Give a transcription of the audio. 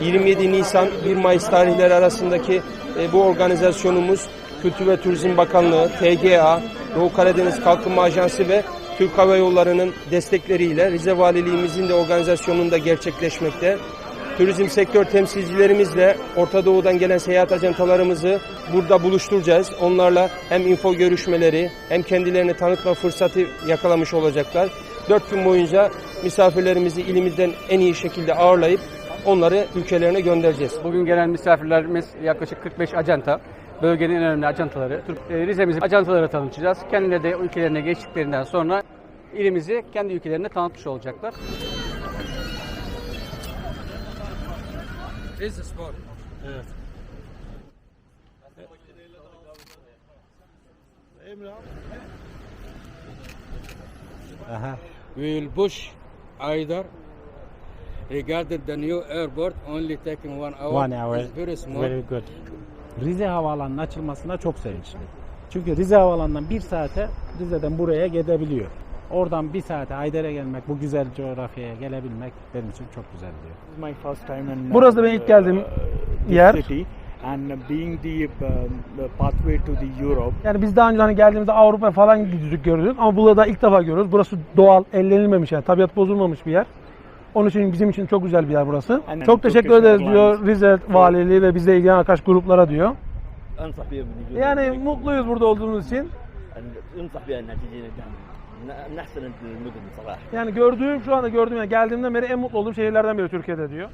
27 Nisan 1 Mayıs tarihleri arasındaki e, bu organizasyonumuz Kültür ve Turizm Bakanlığı, TGA, Doğu Karadeniz Kalkınma Ajansı ve Türk Hava Yolları'nın destekleriyle Rize Valiliğimizin de organizasyonunda gerçekleşmekte. Turizm sektör temsilcilerimizle Orta Doğu'dan gelen seyahat ajantalarımızı burada buluşturacağız. Onlarla hem info görüşmeleri hem kendilerini tanıtma fırsatı yakalamış olacaklar. Dört gün boyunca misafirlerimizi ilimizden en iyi şekilde ağırlayıp onları ülkelerine göndereceğiz. Bugün gelen misafirlerimiz yaklaşık 45 acanta. Bölgenin en önemli ajantaları. E, Rize'mizi ajantalara tanıtacağız. Kendileri de ülkelerine geçtiklerinden sonra ilimizi kendi ülkelerine tanıtmış olacaklar. We will push either regarding the new airport only taking one hour. One hour. It's very small. Very good. Rize Havaalanı'nın açılmasına çok sevinçli. Çünkü Rize Havaalanı'ndan bir saate Rize'den buraya gidebiliyor. Oradan bir saate Ayder'e gelmek, bu güzel coğrafyaya gelebilmek benim için çok güzel diyor. my first time in Burası da benim ilk geldiğim this yer. city and being the, the pathway to the Europe Yani biz daha önce hani geldiğimizde Avrupa falan gidiyorduk gördük ama burada da ilk defa görüyoruz. Burası doğal, ellenilmemiş yani tabiat bozulmamış bir yer. Onun için bizim için çok güzel bir yer burası. Aynen, çok, çok teşekkür ederiz diyor Rize Valiliği ve bizle ilgilenen arkadaş gruplara diyor. Yani mutluyuz burada olduğumuz için. Yani gördüğüm şu anda gördüğüm yani geldiğimden beri en mutlu olduğum şehirlerden biri Türkiye'de diyor.